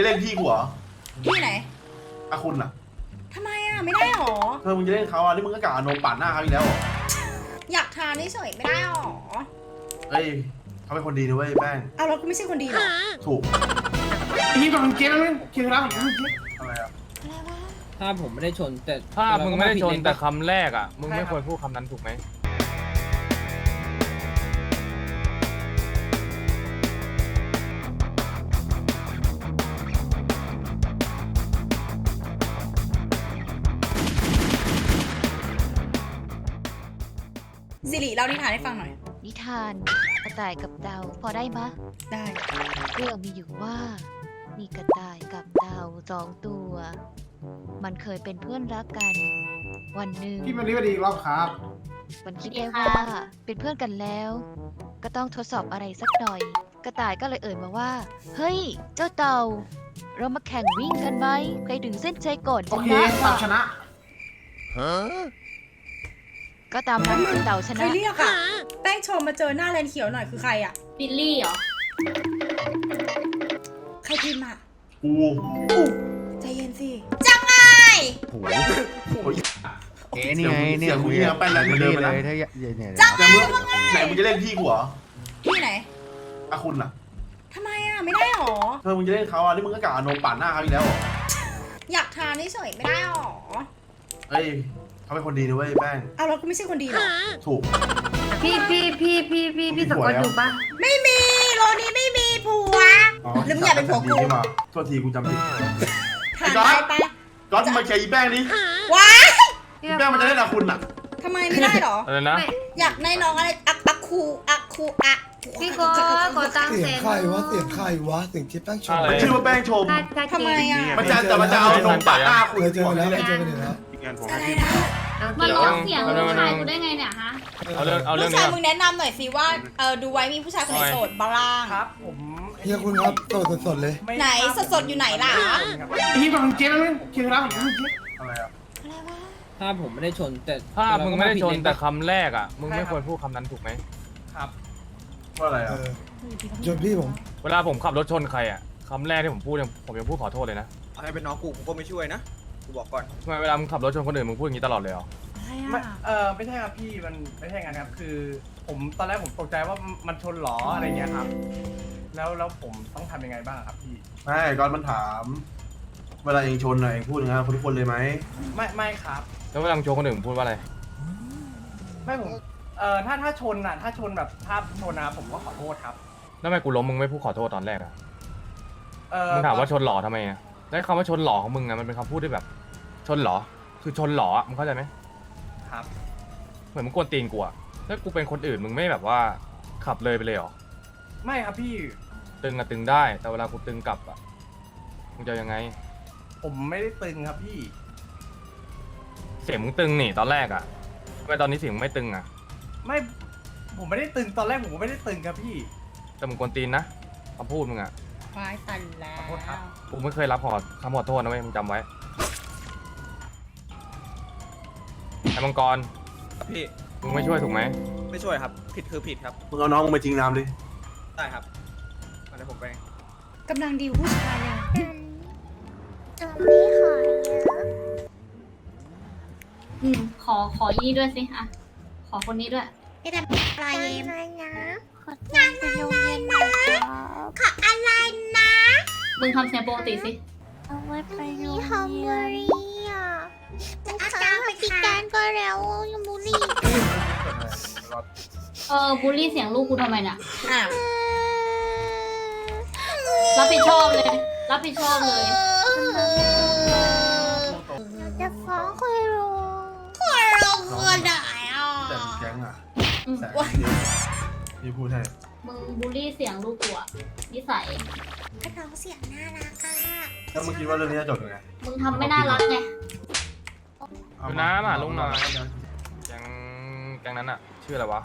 จะเล่นพี่กูเหรอที่ไหนอะคุณอะทำไมอะไม่ได้หรอ เธอมึงจะเล่นเขาอะนี่มึงก็กะเอานมปั่นหน้าเขาอีกแล้วเหรออยากทานเฉยๆไม่ได้หรอเฮ้ยเขาเป็นคนดีนะเว้ยแป้งเอาแล้วกูไม่ใช่คนดีหรอถูกพี่ก่อนเกมแล้วเกมแล้วอะไรอะอะไรวะ ถ้าผมไม่ได้ชนแต่ถ้ามึงไม่ได้ชนแต่คคำแรกอะ มึงไม่ควรพูดคำนั้นถูกไหม ล่านิทานให้ฟังหน่อย นิทานกระต่ายกับเดาพอได้มะได้ เรื่องมีอยู่ว่า มีกระต่ายกับเดาสองตัว มันเคยเป็นเพื่อนรักกัน วันหนึ่งพี่วันนี้วันดีอีกรอบครับ มันคิดได้ว่าเป็นเพื่อนกันแล้ว ก็ต้องทดสอบอะไรสักหน่อย กระต่ายก็เลยเอ่ยมาว่า เฮ้ย เจ้าเต่า เรามาแข่งวิ่งกันไหมใครถึงเส้นชัยก่อนโอชเคนะ ตามชนะ ก็ตามนั้นคือเต่าชใครนะ เรียกอะแป้งโชมมาเจอหน้าแลนเขียวหน่อยคือใครอะบิลลี่เหรอ ใครพิมพ์อะกูอู้ใจเย็นสิจังไงโอ้ยเอ๊ะนี่ไงเนี่ยเสียงมึงเนี่ยแป้งแรงเหมือนเดิมเลเลยยนะถ้าเนี่ยเนี่ยแต่มึงไหนมึงจะเล่นพี่กูเหรอที่ไหนอะคุณอะทำไมอะไม่ได้หรอเธอมึงจะเล่นเขาอะนี่มึงก็กะเอานมปั่นหน้าเขาอีกแล้วเหรออยากทานเฉยๆไม่ได้หรอ เฮ้ย เขาเป็นคนดีนะเว้ยแป้งเอาแล้วกูไม่ใช่คนดีหรอ ถูก พี่พี่พี่พี่พี่พี่สกอตอยู่ปะไม่มีโรนี้ไม่มีผัวอ๋อแล้วมึงอยากเป็นผัวกูดีนี่มาโทษทีกูจำผิดทานได้ปะก๊อตมึงมาเคลียร์อีแป้งนี่ว้ายอีแป้งมันจะเล่นอะคุณอะทำไมไม่ได้หรออะไรนะไม่อยากได้น้องอะไรอักอักคูอักคูอะพี่ก็ขอตังค์เสีแสยงนใครวะเสียงใครวะเสียงจิ๊บแป้งชมอะไรมันชื่อว่าแป้งชมถ้าถ้าทำไมอะมันจะแต่มันจะเอานมปั่นหน้าคุณเคยเจอกันแล้วเคยเจอกันอยู่แล้วอะไรนะ มาลองเสียงลูกชายกูได้ไงเนี่ยฮะ เอาเรื่องเอาลูเรื่อกงชานี้ยก่อนมึงแนะนำหน่อยสิว่าเออดูไว้มีผู้ชายคนไหนโสดบ้างครับผมเฮียคุณครับโสดสดๆเลยไหนสดๆอยู่ไหนล่ะพี่ก่อนเกมแล้วเกมแล้วอะไรอะอะไรวะถ้าผมไม่ได้ชนแต่ถ้ามึงไม่ได้ชนแต่คคำแรกอะ มึงไม่ควรพูดคำนั้นถูกไหม ว่าอะไรเออะอชนพี่ผมเวลาผมขับรถชนใครอะคำแรกที่ผมพูดยังผมยังพูดขอโทษเลยนะให้เป็นน้องกูกูก็ไม่ช่วยนะ กูบอกก่อน ทำไมเวลามึงขับรถชนคนอื่นมึงพูดอย่างนี้ตลอดเลยเหรออะไรไม่อะเออไม่ใช่ครับพี่มันไม่ใช่งั้นครับ คือผมตอนแรกผมตกใจว่ามันชนหรออะไรเงี้ยครับ แล้วแล้วผมต้องทำยังไงบ้างครับพี่ ไม่ก๊อตมันถาม เวลาเองชนหน่อยเองพูดอย่างนั้นคนทุกคนเลยไหมไม่ไม่ครับ แล้วเวลามึงชนคนอื่นมึงพูดว่าอะไร ไม่ผมเอ่อถ้าถ้าชนอะ ถ้าชนแบบถ้าชนนะครับผมก็ขอโทษครับ แล้วทำไมกูล้มมึงไม่พูดขอโทษตอนแรกอะเอ่อมึงถามว่าชนหล่อทำไมอะ ได้คำว่าชนหล่อของมึงอะมันเป็นคำพูดที่แบบ ชนหล่อคือชนหล่ออะมึงเข้าใจไหมครับ เหมือนมึงกวนตีนกูอะถ้ากูเป็นคนอื่นมึงไม่แบบว่าขับเลยไปเลยเหรอไม่ครับพี่ ตึงอะตึงได้ แต่เวลากูตึงกลับอะมึงจะยังไง ผมไม่ได้ตึงครับพี่ เสียงมึงตึงนี่ตอนแรกอะทำไมตอนนี้เสียงมึงไม่ตึงอะไม่ ผมไม่ได้ตึงตอนแรกผมก็ไม่ได้ตึงครับพี่ แต่มึงกวนตีนนะคำพูดมึงอะค วายตันแล้วขอโทษครับ กูไม่เคยรับขอคำขอโทษนะเว้ยมึงจำไว้ไอ้มังกรพี่มึงไม่ช่วยถูกไหมไม่ช่วยครับ ผิดคือผิดครับ มึงเอาน้องมึงไปจริงน้ำดิ ได้ครับมาเดี๋ยวผมไปกำลังดีลผู้ชายเลยอืมขอขอยี่นี่ด้วยสิอะขอคนนี้ด้วย ไม่ได้อะไรเอ็มขอตังค์ไปโรงเรียนหน่อยครับ ขออะไรนะมึงทำเสียงปกติสิเอาไว้ไปโรงฮอมเรีเบยอนรี่อะอาจารย์ไปที่การก็แล้วยังบุรีเออบูลลี่เสียงลูกกูทำไมเนี่ยอะรับผิดชอบเลย รับผิดชอบเลย จะฟ้องคุณลุงคุณลุงคือไหนอะแต่มึงแก๊งอะอืมแสงเยอะนี่พูดให้ มึงบูลลี่เสียงลูกกูอะนิสัย ก็น้องเสียงน่ารักอะถ้ามึงคิดว่าเรื่องนี้จะจบยังไงมึงทำไม่น่ารักไงดูน้ำอะลุงหน่อย แกงแกงนั้นอะชื่ออะไรวะ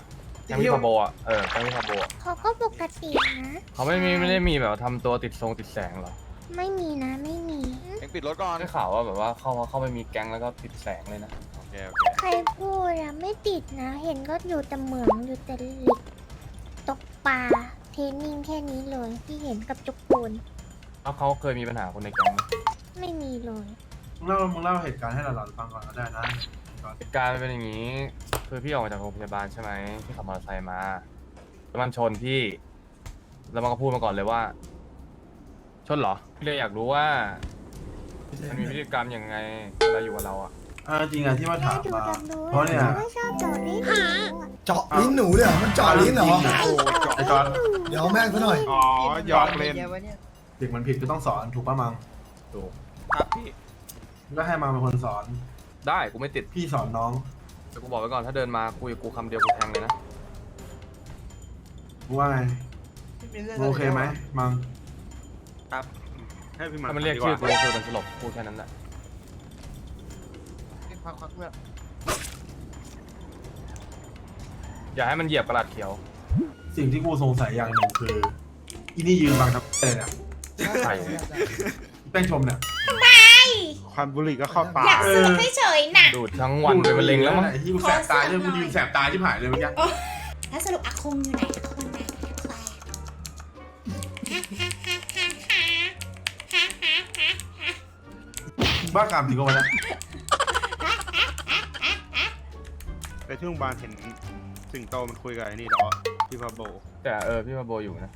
แกงพี่พาโบอะเออแกงพี่พาโบอะเขาก็ปกตินะ เขาไม่มีไม่ได้มีแบบว่าทำตัวติดทรงติดแสงเหรอไม่มีนะไม่มี เอ็งปิดรถก่อน ได้ข่าวว่าแบบว่าเข้าเข้าไปมีแก๊งแล้วก็ติดแสงเลยนะ โอเค โอเค ใครพูดอะไม่ติดนะ เห็นก็อยู่แต่เหมืองอยู่แต่เหล็กตก ปลาเทรนนิ่งแค่นี้เลยที่เห็นกับจุกปูนแล้วเขาเคยมีปัญหาคนในแก๊งไหมไม่มีเลย มึงเล่ามึงเล่าเหตุการณ์ให้หลานๆฟังก่อนก็ได้นะก่อนเหตุการณ์มันเป็นอย่างนี้ คือพี่ออกมาจากโรงพยาบาลใช่ไหมพี่ขับมอเตอร์ไซค์มาแล้วมันชนพี่ แล้วมันก็พูดมาก่อนเลยว่า ชนเหรอพี่เลยอยากรู้ว่า มันมีพฤติกรรมยังไงเวลาอยู่กับเราอะ อ่าจริงอะที่มาถามดูมาดำดูเพราะเนี่ย ไม่ชอบโจทย์นี่หนูอะเจาะลิ้นหนูเลยเหรอมันเจาะลิ้นเหรอไอ้จอนเดี๋ยวแม่งซะหน่อย อ๋อหยอกเล่นเด็กมันผิดก็ต้องสอนถูกป่ะมังดูครับพี่ ก็ให้มังเป็นคนสอน ได้กูไม่ติดพี่สอนน้องแต่กูบอกไว้ก่อนถ้าเดินมาคุยกับกูคำเดียวกูแทงเลยนะมึงว่าไงมึงโอเคไหมมังให้พี่มาถ้ามันเรียกชื่อกูก็คือมันสลบพูดแค่นั้นแหละ อย่าให้มันเหยียบกระดาษเขียวสิ่งที่กูสงสัยอย่างหนึ่งคืออีนี่ยืนบังทับเลยเนี่ยใช่แป้งชมเนี่ย ควันบุหรี่ก็เข้าตาอยากซื้อไม่เฉยๆน่ะดูดทั้งวันเป็นมะเร็งแล้วมั้งไอ้ที่กูแสบตาเนี่ยกูยืนแสบตาที่ผ่านเลยเมื่อกี้แล้วสรุปอาคงอยู่ไหนอาคงไหนแควบ้ากามจริงก็วะเนี่ย ที่โรงพยาบาลเห็นสิงโตมันคุยกับไอ้นี่เนาะพี่พาโบแต่เออพี่พาโบอยู่นะ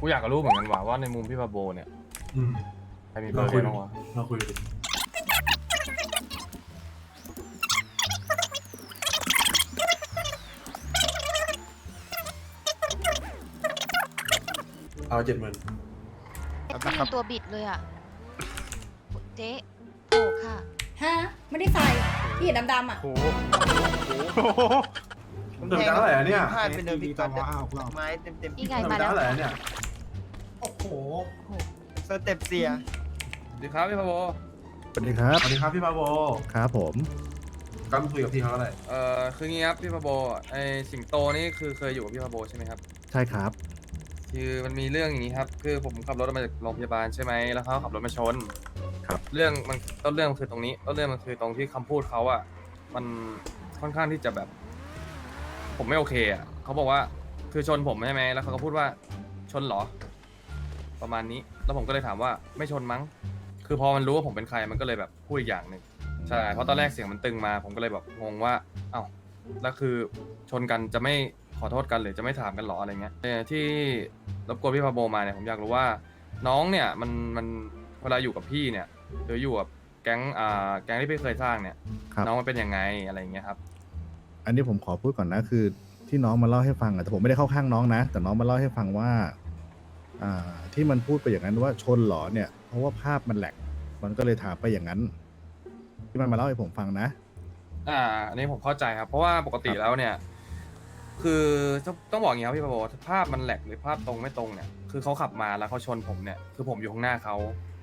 กูอยากจะรู้เหมือนกันว่าว่าในมุมพี่พาโบเนี่ยอืมใครมีเบอร์เราคุยบ้างวะเราคุยกันดิเอาเจ็ดหมื่นเอ็ดไม่มีตัวบิดเลยอะ เจ๊โอ้ค่ะ ฮะ ไม่ได้ใส่ ที่เห็นดำๆอะ โอ้โหโอ้โหเติมตังค์เท่าไหร่อะเนี่ยพลาดไปเลยพี่ก่อนว้าว ไม้เต็มเต็มนี่ไงเติมมาตังแล้วค์เท่าไหร่อะเนี่ยโอ้โหสเต็ปเสีย สวัสดีครับพี่พาโบสวัสดีครับสวัสดีครับพี่ปาโบครับผมก็คุยกับพี่เขาเท่าไหร่เอ่อคืองี้ครับพี่พาโบไอสิงโตนี่คือเคยอยู่กับพี่พาโบใช่ไหมครับ ใช่ครับ คือมันมีเรื่องอย่างนี้ครับ คือผมขับรถมาจากโรงพยาบาลใช่ไหมแล้วเขาขับรถมาชน ครับ เรื่องมันต้นเรื่องมันคือตรงนี้ต้นเรื่องมันคือตรงที่คำพูดเขาอะมันค่อนข้างที่จะแบบ ผมไม่โอเคอะเขาบอกว่าคือชนผมใช่ไหมแล้วเขาก็พูดว่าชนเหรอ ประมาณนี้ แล้วผมก็เลยถามว่าไม่ชนมั้ง คือพอมันรู้ว่าผมเป็นใครมันก็เลยแบบพูดอีกอย่างหนึ่งใช่เพราะตอนแรกเสียงมันตึงมา ผมก็เลยแบบงงว่า เอ้าแล้วคือชนกันจะไม่ขอโทษกันหรือจะไม่ถามกันหรออะไรเงี้ยเออที่รบกวนพี่พาโบมาเนี่ยผมอยากรู้ว่า น้องเนี่ยมันมันเวลาอยู่กับพี่เนี่ย หรืออยู่กับแก๊งอ่าแก๊งที่พี่เคยสร้างเนี่ยครับ น้องมันเป็นยังไงอะไรเงี้ยครับ อันนี้ผมขอพูดก่อนนะคือที่น้องมาเล่าให้ฟังอะแต่ผมไม่ได้เข้าข้างน้องนะ แต่น้องมาเล่าให้ฟังว่าอ่าที่มันพูดไปอย่างนั้นว่าชนเหรอเนี่ยเพราะว่าภาพมันแหลกมันก็เลยถามไปอย่างนั้น ที่มันมาเล่าให้ผมฟังนะ อ่าอันนี้ผมเข้าใจครับ เพราะว่าปกติแล้วเนี่ย คือต้องต้องบอกอย่างนี้ครับพี่ปาโบภาพมันแหลกหรือภาพตรงไม่ตรงเนี่ย คือเขาขับมาแล้วเขาชนผมเนี่ย คือผมอยู่ข้างหน้าเขา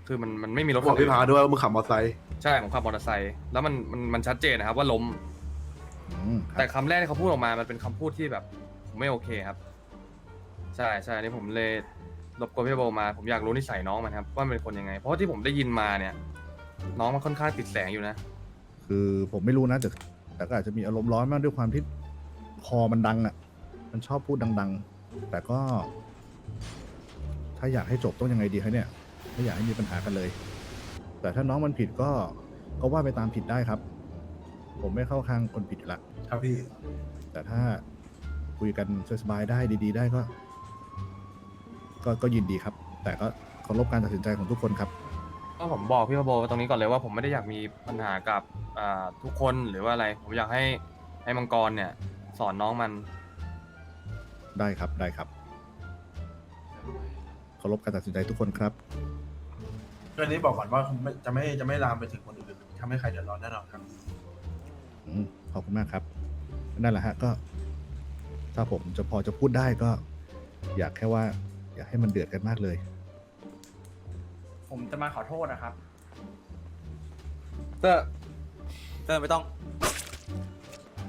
คือมันมันไม่มีรถบอกพี่พาด้วยว่ามึงขับมอเตอร์ไซค์ใช่ผมขับมอเตอร์ไซค์แล้วมันมันมันชัดเจนนะครับว่าล้ม อืมคแต่รับคำแรกที่เขาพูดออกมา มันเป็นคำพูดที่แบบผมไม่โอเคครับ ใช่ใช่อันนี่ผมเลยรบกวนพี่โบมา ผมอยากรู้นิสัยน้องมันครับว่ามันเป็นคนยังไง เพราะว่าที่ผมได้ยินมาเนี่ย น้องมันค่อนข้างติดแสงอยู่นะ คือผมไม่รู้นะแต่แต่ก็อาจจะมีอารมณ์ร้อนมากด้วยความที่คอมันดังอะ มันชอบพูดดัง ๆ แต่ก็ ถ้าอยากให้จบต้องยังไงดีคะเนี่ย ไม่อยากให้มีปัญหากันเลย แต่ถ้าน้องมันผิดก็ก็ว่าไปตามผิดได้ครับ ผมไม่เข้าข้างคนผิดอยู่ละครับพี่ แต่ถ้าคุยกันสบายๆได้ดี ๆ ได้ก็ ก็ก็ยินดีครับ แต่ก็เคารพการตัดสินใจของทุกคนครับ ก็ผมบอกพี่พาโบตรงนี้ก่อนเลยว่าผมไม่ได้อยากมีปัญหากับอ่าทุกคนหรือว่าอะไร ผมอยากให้ให้มังกรเนี่ย สอนน้องมัน ได้ครับได้ครับเคารพการตัดสินใจทุกคนครับ เรื่องนี้บอกก่อนว่าไม่จะไม่จะไม่ลามไปถึงคนอื่นทำให้ใครเดือดร้อนแน่นอนครับ อืมขอบคุณมากครับ นั่นแหละฮะก็ ถ้าผมจะพอจะพูดได้ก็ อยากแค่ว่า อยากให้มันเดือดกันมากเลย ผมจะมาขอโทษนะครับ เตอร์เติมไม่ต้อง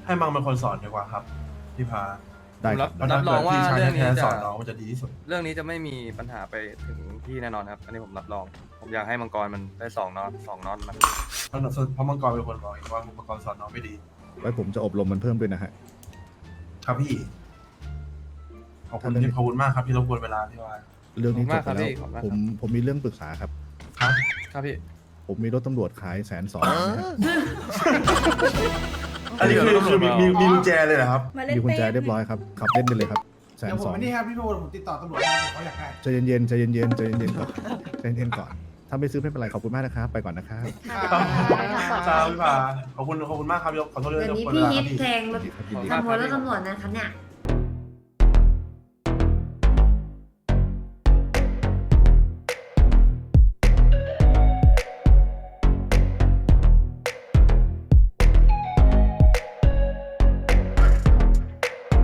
ให้มังเป็นคนสอนดีกว่าครับพี่พา ได้ผมครัรับบรับรถ้องว่าพี่ชายเรื่องนี้แท้ๆจะ สอนน้องมันจะดีที่สุด เรื่องนี้จะไม่มีปัญหาไปถึงพี่แน่นอนครับ อันนี้ผมรับรอง ผมอยากให้มังกรมันได้สองน็อตสองน็อตมันเพราะเพราะมังกรเป็นคนบอกเองว่ามังกรสอนน้องไม่ดี ไว้ผมจะอบรมมันเพิ่มด้วยนะฮะ ครับพี่ ขอบคุณถ้าเรื่องที่ขอบคุณมากครับที่รบกวนเวลาพี่ว่า เรื่องนี้จบไปขอบคุณมากครับแล้พี่วขอบคุณมากผมผมมีเรื่องปรึกษาครับ ครับ ครับพี่ ผมมีรถตำรวจขายแสนสองนะฮะ อันนี้คือคือมีมีมีกุญแจเลยเหรอครับมีกุญแจเรียบร้อยครับขับเล่นได้เลยครับแสนเดี๋ยวผสมองไม่นี่ครับพี่โบผมติดต่อตำรวจแล้วเขาอยากได้ ใจเย็นๆใจเย็นๆใจเย็นๆก่อนใจเย็นๆก่อน ถ้าไม่ซื้อไม่เป็นไรขอบคุณมากนะครับ ไปก่อนนะครับครับครับพี่พาขอบคุณขอบคุณมากครับยกขอโทษด้วยเดี๋ยวที่นี้รบกวนพี่เวลาครับพี่ฮิตแทงรถยินดีครับยินดีขโมยรถตำรวจนะครับเนี่ย